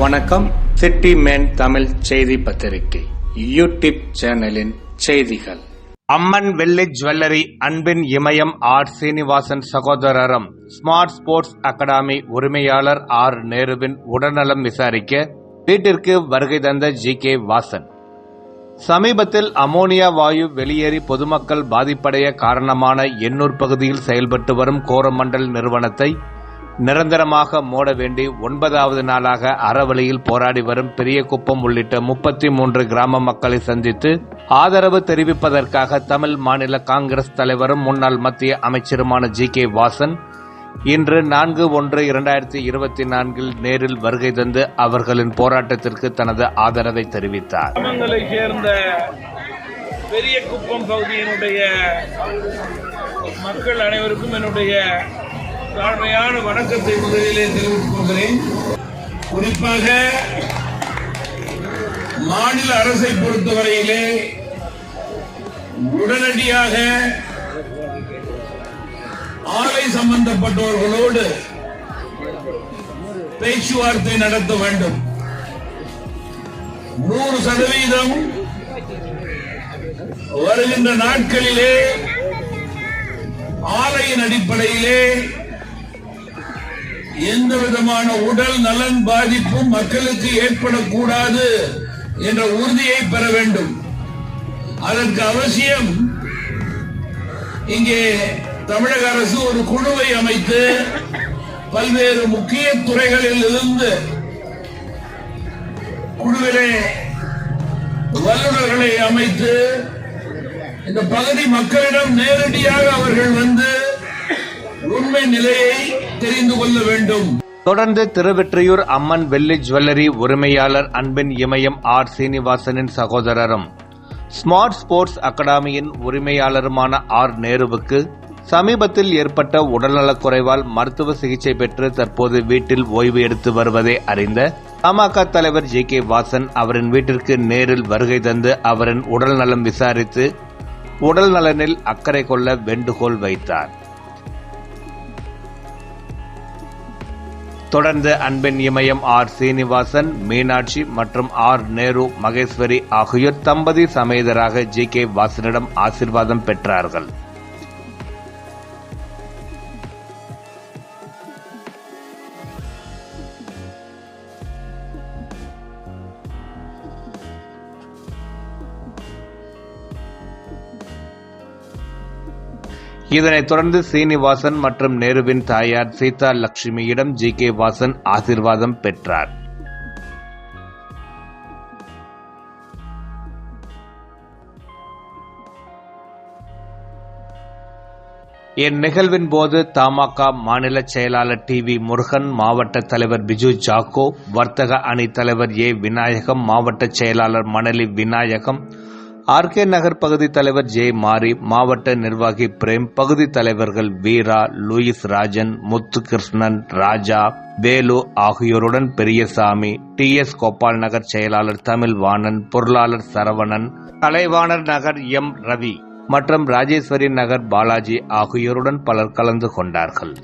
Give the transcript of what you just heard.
வணக்கம். City man Tamil செய்தி பத்திரிகை. யூடியூப் சேனலின் செய்திகள். அம்மன் வெள்ளி ஜுவல்லரி அன்பின் இமயம் ஆர் சீனிவாசன் சகோதரரும் ஸ்மார்ட் ஸ்போர்ட்ஸ் அகாடமி உரிமையாளர் ஆர் நேருவின் உடல்நலம் விசாரிக்க வீட்டிற்கு வருகை தந்த ஜி கே வாசன். சமீபத்தில் அமோனியா வாயு வெளியேறி பொதுமக்கள் பாதிப்படைய காரணமான எண்ணூர் பகுதியில் செயல்பட்டு வரும் கோரமண்டல் நிறுவனத்தை நிரந்தரமாக மூட வேண்டி ஒன்பதாவது நாளாக அறவழியில் போராடி வரும் பெரியகுப்பம் உள்ளிட்ட முப்பத்தி மூன்று கிராம மக்களை சந்தித்து ஆதரவு தெரிவிப்பதற்காக தமிழ் மாநில காங்கிரஸ் தலைவரும் முன்னாள் மத்திய அமைச்சருமான ஜி கே வாசன் இன்று நான்கு ஒன்று இரண்டாயிரத்தி இருபத்தி நான்கில் நேரில் வருகை தந்து அவர்களின் போராட்டத்திற்கு தனது ஆதரவை தெரிவித்தார். சேர்ந்த பெரிய குப்பம் பகுதியினுடைய மக்கள் அனைவருக்கும் என்னுடைய தாழ்மையான வணக்கத்தை முதலிலே தெரிவித்துக் கொள்கிறேன். குறிப்பாக மாநில அரசை பொறுத்தவரையிலே உடனடியாக ஆலை சம்பந்தப்பட்டவர்களோடு பேச்சுவார்த்தை நடத்த வேண்டும். நூறு சதவீதம் வருகின்ற நாட்களிலே ஆலையின் அடிப்படையிலே எந்த விதமான உடல் நலன் பாதிப்பும் மக்களுக்கு ஏற்படக்கூடாது என்ற உறுதியை பெற வேண்டும். அதற்கு அவசியம் இங்கே தமிழக அரசு ஒரு குழுவை அமைத்து பல்வேறு முக்கிய துறைகளில் இருந்து குழுவிலே வல்லுநர்களை அமைத்து இந்த பகுதி மக்களிடம் நேரடியாக அவர்கள் வந்து கொள்ள வேண்டும். தொடர்ந்து திருவெற்றியூர் அம்மன் வெள்ளி ஜுவல்லரி உரிமையாளர் அன்பின் இமயம் ஆர் சீனிவாசனின் சகோதரரும் ஸ்மார்ட் ஸ்போர்ட்ஸ் அகாடமியின் உரிமையாளருமான ஆர் நேருவுக்கு சமீபத்தில் ஏற்பட்ட உடல்நலக் குறைவால் மருத்துவ சிகிச்சை பெற்று தற்போது வீட்டில் ஓய்வு எடுத்து வருவதை அறிந்த பாமக தலைவர் ஜே கே வாசன் அவரின் வீட்டிற்கு நேரில் வருகை தந்து அவரின் உடல்நலம் விசாரித்து உடல் நலனில் அக்கறை கொள்ள வேண்டுகோள் வைத்தார். தொடர்ந்து அன்பின் இமயம் ஆர் சீனிவாசன் மீனாட்சி மற்றும் ஆர் நேரு மகேஸ்வரி ஆகியோர் தம்பதி சமேதராக ஜி கே வாசனிடம் ஆசிர்வாதம் பெற்றார்கள். இதனைத் தொடர்ந்து சீனிவாசன் மற்றும் நேருவின் தாயார் சீதா லட்சுமியிடம் ஜி. கே. வாசன் ஆசிர்வாதம் பெற்றார். இந்நிகழ்வின் போது தமாக மாநில செயலாளர் டி. வி. முருகன் மாவட்ட தலைவர் பிஜு ஜாக்கோ வர்த்தக அணி தலைவர் ஏ. விநாயகம் மாவட்ட செயலாளர் மணலி விநாயகம் ஆர்கே நகர் பகுதி தலைவர் ஜே. மாரி மாவட்ட நிர்வாகி பிரேம் பகுதி தலைவர்கள் வீரா லூயிஸ் ராஜன் முத்துகிருஷ்ணன் ராஜா வேலு ஆகியோருடன் பெரியசாமி டி. எஸ். கோபால் நகர் செயலாளர் தமிழ் வாணன் பொருளாளர் சரவணன் கலைவாணர் நகர் எம். ரவி மற்றும் ராஜேஸ்வரி நகர் பாலாஜி ஆகியோருடன் பலர் கலந்து கொண்டார்கள்.